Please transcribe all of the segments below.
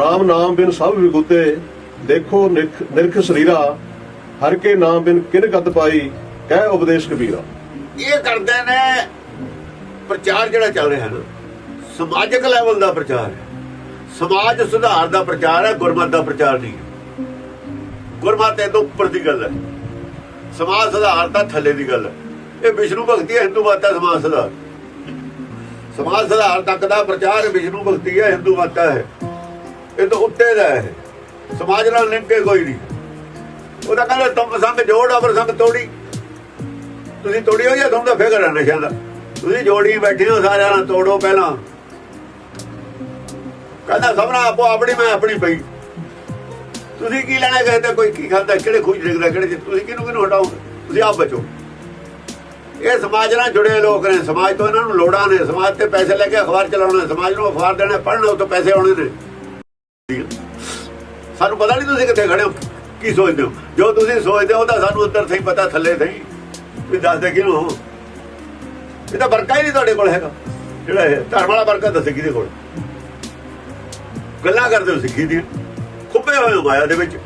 RAM ਨਾਮ ਬਿਨ ਸਭ ਵਿਗੁਤੇ, ਦੇਖੋ ਨਿਰਖ ਨਿਰਖ ਸਰੀਰਾ, ਹਰ ਕੇ ਨਾਮ ਬਿਨ ਕਿਨ ਗਤ ਪਾਈ, ਕਹਿ ਉਪਦੇਸ਼ ਕਬੀਰਾ। ਇਹ ਕਰਦੇ ਨੇ ਪ੍ਰਚਾਰ ਜਿਹੜਾ ਚੱਲ ਰਿਹਾ ਨਾ, ਸਮਾਜਿਕ ਲੈਵਲ ਦਾ ਪ੍ਰਚਾਰ ਹੈ। ਸਮਾਜ ਸੁਧਾਰ ਦਾ ਪ੍ਰਚਾਰ ਹੈ, ਗੁਰਮਤ ਦਾ ਪ੍ਰਚਾਰ ਨਹੀਂ ਹੈ। ਗੁਰਮਤ ਇਹ ਤੋਂ ਉੱਪਰ ਦੀ ਗੱਲ ਹੈ। ਸਮਾਜ ਸੁਧਾਰ ਤਾਂ ਥੱਲੇ ਦੀ ਗੱਲ ਹੈ। ਇਹ ਵਿਸ਼ਨੂੰ ਭਗਤੀ ਹੈ, ਹਿੰਦੂ ਮਾਤਾ ਸਮਾਜ ਸੁਧਾਰ। ਸਮਾਜ ਸੁਧਾਰ ਤੱਕ ਦਾ ਪ੍ਰਚਾਰ ਵਿਸ਼ਨੂੰ ਭਗਤੀ ਹੈ, ਹਿੰਦੂ ਮਾਤਾ ਹੈ। ਇਹ ਤੋਂ ਉੱਤੇ ਦਾ ਹੈ। ਸਮਾਜ ਨਾਲ ਲਿੰਕ ਕੇ ਕੋਈ ਨਹੀਂ। ਉਹਦਾ ਕਹਿੰਦਾ ਤੁਮ ਸੰਗ ਜੋੜ, ਅਵਰ ਸੰਗ ਤੋੜੀ। ਤੁਸੀਂ ਤੋੜੀ ਹੋ ਜਾਂ ਤੁਹਾਨੂੰ ਤਾਂ ਫਿਕਰ ਹੈ ਨਸ਼ਿਆਂ ਦਾ। ਤੁਸੀਂ ਜੋੜੀ ਬੈਠੇ ਹੋ, ਸਾਰਿਆਂ ਨਾਲ ਤੋੜੋ ਪਹਿਲਾਂ। ਕਹਿੰਦਾ ਸਭਨਾ ਆਪੋ ਆਪਣੀ, ਮੈਂ ਆਪਣੀ ਪਈ। ਤੁਸੀਂ ਕੀ ਲੈਣਾ ਗਏ ਤੇ? ਕੋਈ ਕੀ ਖਾਂਦਾ? ਕਿਹੜੇ ਖੁਸ਼ ਡਿੱਗਦਾ? ਕਿਹੜੇ ਤੁਸੀਂ ਕਿਹਨੂੰ ਕਿਹਨੂੰ ਹਟਾਓ ਤੁਸੀਂ ਆਪ ਬਚੋ। ਇਹ ਸਮਾਜ ਨਾਲ ਜੁੜੇ ਲੋਕ ਨੇ। ਸਮਾਜ ਤੋਂ ਇਹਨਾਂ ਨੂੰ ਲੋੜਾਂ ਨੇ। ਸਮਾਜ ਤੇ ਪੈਸੇ ਲੈ ਕੇ ਅਖਬਾਰ ਚਲਾਉਣਾ। ਸਮਾਜ ਨੂੰ ਅਖਬਾਰ ਦੇਣਾ, ਪੜ੍ਹਨਾ ਉਤੋਂ ਪੈਸੇ ਆਉਣੇ ਨੇ। ਸਾਨੂੰ ਪਤਾ ਨਹੀਂ ਤੁਸੀਂ ਕਿੱਥੇ ਖੜੇ ਹੋ ਕੀ ਸੋਚਦੇ ਹੋ? ਜੋ ਤੁਸੀਂ ਸੋਚਦੇ ਹੋ ਤਾਂ ਸਾਨੂੰ ਉੱਤਰ ਸਹੀ ਪਤਾ ਥੱਲੇ ਸਹੀ ਵੀ ਦੱਸਦੇ ਕਿਹਨੂੰ ਹੋ ਇਹ ਤਾਂ ਵਰਕਾ ਹੀ ਨਹੀਂ ਤੁਹਾਡੇ ਕੋਲ ਹੈਗਾ। ਜਿਹੜਾ ਇਹ ਧਰਮ ਵਾਲਾ ਵਰਕਾ ਦੱਸੇ ਕਿਹਦੇ ਕੋਲ। ਗੱਲਾਂ ਕਰਦੇ ਹੋ ਸਿੱਖੀ ਦੀ ਖੁੱਬੇ ਹੋਏ ਹੋ ਮਾਇਆ ਦੇ ਵਿੱਚ।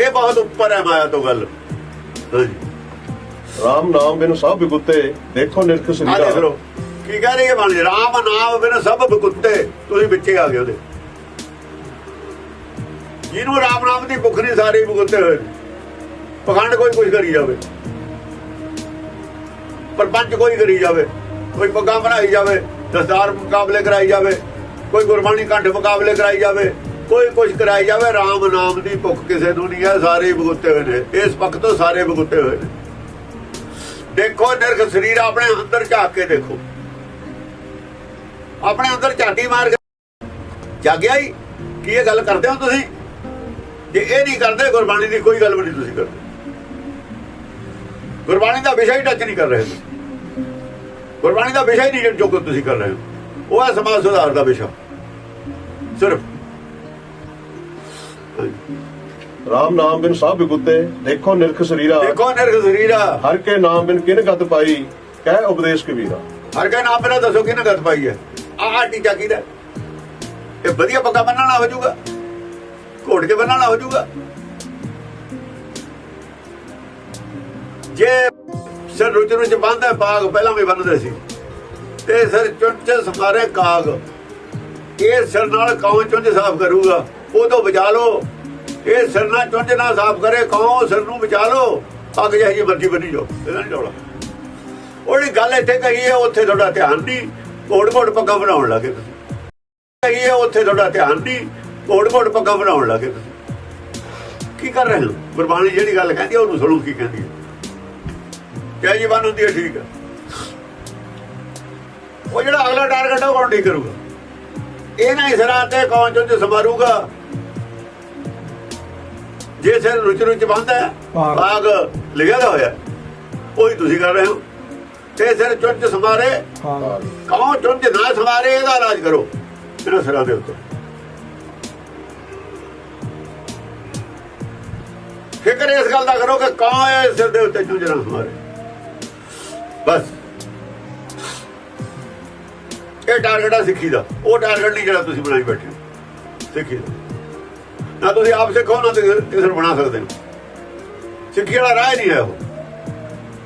ਇਹ ਬਹੁਤ ਉੱਪਰ ਹੈ ਮਾਇਆ ਤੋਂ ਗੱਲ। ਹਾਂਜੀ। RAM ਨਾਮ ਬਿਨ ਸਭ ਵਿਗੁਤੇ ਦੇਖੋ ਨਿਰਖ ਲਓ। ਕੀ ਕਹਿ ਰਹੀ ਹੈ ਬਾਣੀ? ਰਾਮ ਨਾਮ ਬਿਨ ਸਭ ਬਕੁੱਤੇ ਤੁਸੀਂ ਵਿੱਚੇ ਆ ਗਏ ਉਹਦੇ। ਜਿਹਨੂੰ ਰਾਮ ਨਾਮ ਦੀ ਭੁੱਖ ਨਹੀਂ, ਸਾਰੇ ਬਕੁੱਤੇ ਹੋਏ ਨੇ। ਪਖੰਡ ਕੋਈ ਕੁਝ ਕਰੀ ਜਾਵੇ। ਪਰਪੰਚ ਕੋਈ ਕਰੀ ਜਾਵੇ। ਕੋਈ ਪੱਗਾਂ ਬਣਾਈ ਜਾਵੇ, ਦਸਤਾਰ ਮੁਕਾਬਲੇ ਕਰਾਈ ਜਾਵੇ, ਕੋਈ ਗੁਰਬਾਣੀ ਕੰਠ ਮੁਕਾਬਲੇ ਕਰਾਈ ਜਾਵੇ, ਕੋਈ ਕੁਝ ਕਰਾਈ ਜਾਵੇ, ਰਾਮ ਨਾਮ ਦੀ ਭੁੱਖ ਕਿਸੇ ਨੂੰ ਨਹੀਂ ਹੈ, ਸਾਰੇ ਬਗੁੱਤੇ ਹੋਏ ਨੇ। ਇਸ ਪੱਖ ਤੋਂ ਸਾਰੇ ਬਗੁੱਤੇ ਹੋਏ ਨੇ। ਦੇਖੋ, ਨਿਰਖ ਸਰੀਰ ਆਪਣੇ ਅੰਦਰ ਝਾਕ ਕੇ ਦੇਖੋ। ਆਪਣੇ ਅੰਦਰ ਝਾਟੀ ਮਾਰ ਕੇ ਜਾਗਿਆ ਹੀ? ਕੀ ਇਹ ਗੱਲ ਕਰਦੇ ਹੋ ਤੁਸੀਂ? ਜੇ ਇਹ ਨਹੀਂ ਕਰਦੇ ਗੁਰਬਾਣੀ ਦੀ ਕੋਈ ਗੱਲ ਵੀ ਨਹੀਂ ਤੁਸੀਂ ਕਰਦੇ। ਗੁਰਬਾਣੀ ਦਾ ਵਿਸ਼ਾ ਹੀ ਟੱਚ ਨਹੀਂ ਕਰ ਰਹੇ ਤੁਸੀਂ। ਗੁਰਬਾਣੀ ਦਾ ਵਿਸ਼ਾ ਹੀ ਨਹੀਂ ਜੋ ਤੁਸੀਂ ਕਰ ਰਹੇ ਹੋ। ਉਹ ਹੈ ਸਮਾਜ ਸੁਧਾਰ ਦਾ ਵਿਸ਼ਾ। ਸਿਰਫ। RAM ਨਾਮ ਬਿਨ ਸਭ ਵਿਗੁਤੇ ਦੇਖੋ ਨਿਰਖ ਸਰੀਰਾ। ਦੇਖੋ ਨਿਰਖ ਸਰੀਰਾ। ਹਰ ਕੇ ਨਾਮ ਬਿਨ ਕਿਨ ਗਤ ਪਾਈ ਕਹਿ ਉਪਦੇਸ਼ ਕਬੀਰਾ। ਹਰ ਕਾ ਨਾਮ ਬਿਨਾ ਦੱਸੋ ਕਿਹਨੇ ਗੱਤ ਪਾਈ ਹੈ? ਆਹ ਟੀਚਾ ਕਿਹਦਾ ਇਹ ਵਧੀਆ ਪੱਕਾ ਬੰਨਣਾ ਹੋ ਜਾਊਗਾ। ਘੋੜ ਕੇ ਬੰਨਣਾ ਹੋ ਜਾਊਗਾ। ਜੇ ਸਿਰ ਰੁਚ ਰੁਚ ਬੰਨਦਾ, ਬਾਗ ਪਹਿਲਾਂ ਵੀ ਬੰਨਦੇ ਸੀ। ਤੇ ਸਿਰ ਚੁੰਚ ਸਮਾਰੇ ਕਾਗ। ਇਹ ਸਿਰ ਨਾਲ ਕੌਣ ਚੁੰਝ ਸਾਫ਼ ਕਰੂਗਾ? ਉਹ ਤੋਂ ਬਚਾ ਲਓ। ਇਹ ਸਿਰ ਨਾਲ ਚੁੰਝ ਨਾ ਸਾਫ਼ ਕਰੇ, ਕੌਣ ਸਿਰ ਨੂੰ ਬਚਾ ਲਓ? ਪੱਗ ਜਿਹੀ ਮਰਜ਼ੀ ਬਣੀ ਜਾਓ। ਇਹਦਾ ਨਹੀਂ ਡੋਲਾ ਉਹਦੀ ਗੱਲ ਇੱਥੇ ਕਹੀ ਹੈ, ਉੱਥੇ ਤੁਹਾਡਾ ਧਿਆਨ ਨਹੀਂ। ਕੋੜ ਕੋੜ ਪੱਗਾ ਬਣਾਉਣ ਲੱਗੇ ਤੁਸੀਂ। ਕਹੀ ਹੈ, ਉੱਥੇ ਤੁਹਾਡਾ ਧਿਆਨ ਨਹੀਂ। ਕੋੜ ਕੋੜ ਪੱਗਾ ਬਣਾਉਣ ਲੱਗੇ ਕੀ ਕਰ ਰਹੇ ਹੋ? ਗੁਰਬਾਣੀ ਜਿਹੜੀ ਗੱਲ ਕਹਿੰਦੀ ਉਹਨੂੰ ਸੁਣੋ ਕੀ ਕਹਿੰਦੀ ਹੈ ਕਿਆ ਜੀ ਬਣ ਹੁੰਦੀ ਹੈ ਠੀਕ ਹੈ ਉਹ ਜਿਹੜਾ ਅਗਲਾ ਟਾਰਗੇਟ ਹੈ ਉਹ ਕੌਣ ਠੀਕ ਕਰੂਗਾ? ਇਹਨਾਂ ਹੀ ਸਰਾਂ ਤੇ ਕੌਣ ਚੁੰਝ ਸਮਾਰੂਗਾ ਜੇ ਸਿਰ ਰੁਚ ਰੁਚ ਬੰਦਾ ਭਾਗ। ਭਾਗ ਲਿਖਿਆ ਹੋਇਆ। ਉਹੀ ਤੁਸੀਂ ਕਰ ਰਹੇ ਹੋ। ਤੇ ਸਿਰ ਚੁੰਝ ਸਮਾਰੇ ਕੌਣ ਚੁੰਝ ਨਾ ਸਮਾਰੇ ਇਹਦਾ ਇਲਾਜ ਕਰੋ। ਇਹਨਾਂ ਸਿਰਾਂ ਦੇ ਉੱਤੇ। ਫਿਕਰ ਇਸ ਗੱਲ ਦਾ ਕਰੋ ਕਿ ਕੌਣ ਹੈ ਸਿਰ ਦੇ ਉੱਤੇ ਚੁੰਝ ਨਾ ਬਸ। ਇਹ ਟਾਰਗੇਟ ਆ ਸਿੱਖੀ ਦਾ। ਉਹ ਟਾਰਗੇਟ ਨਹੀਂ ਜਿਹੜਾ ਤੁਸੀਂ ਬਣਾਈ ਬੈਠੇ ਹੋ। ਸਿੱਖੀ ਦਾ। ਨਾ ਤੁਸੀਂ ਆਪ ਸਿੱਖੋ, ਨਾ ਤੁਸੀਂ ਕਿਸੇ ਨੂੰ ਬਣਾ ਸਕਦੇ ਹੋ। ਸਿੱਖੀ ਵਾਲਾ ਰਾਹ ਹੀ ਨਹੀਂ ਹੈ ਉਹ।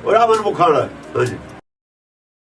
ਉਹ ਰਾਹ ਮਨ ਵਾਲਾ ਹਾਂਜੀ।